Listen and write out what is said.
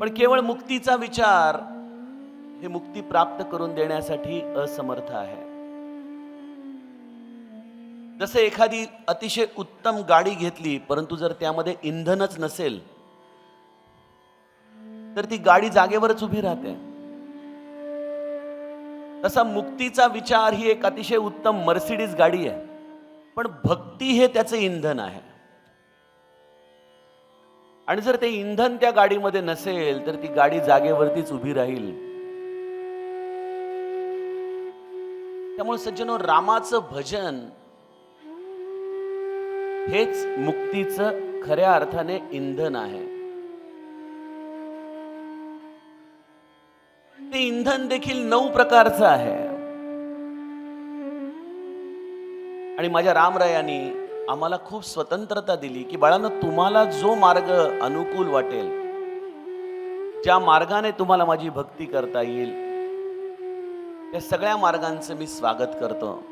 पण केवळ मुक्तीचा विचार हे मुक्ती प्राप्त करून देण्यासाठी असमर्थ आहे. जसे एखादी अतिशय उत्तम गाडी घेतली परंतु जर त्यामध्ये इंधनच नसेल तर ती गाडी जागेवरच उभी राहते. तसा मुक्तीचा विचार ही एक अतिशय उत्तम मर्सिडीज गाडी आहे पण भक्ती हे त्याचे इंधन आहे. आणि जर ते इंधन त्या गाडीमध्ये नसेल तर ती गाडी जागेवरतीच उभी राहील. त्यामुळे सज्जनो रामाचं भजन हेच मुक्तीचं खऱ्या अर्थाने इंधन आहे. ते इंधन देखील नऊ प्रकारचं आहे. आणि माझ्या रामरायांनी आम्हाला खूप स्वतंत्रता दिली की बाळानं तुम्हाला जो मार्ग अनुकूल वाटेल ज्या मार्गाने तुम्हाला माझी भक्ती करता येईल. त्या सगळ्या मार्गांचं मी स्वागत करतो.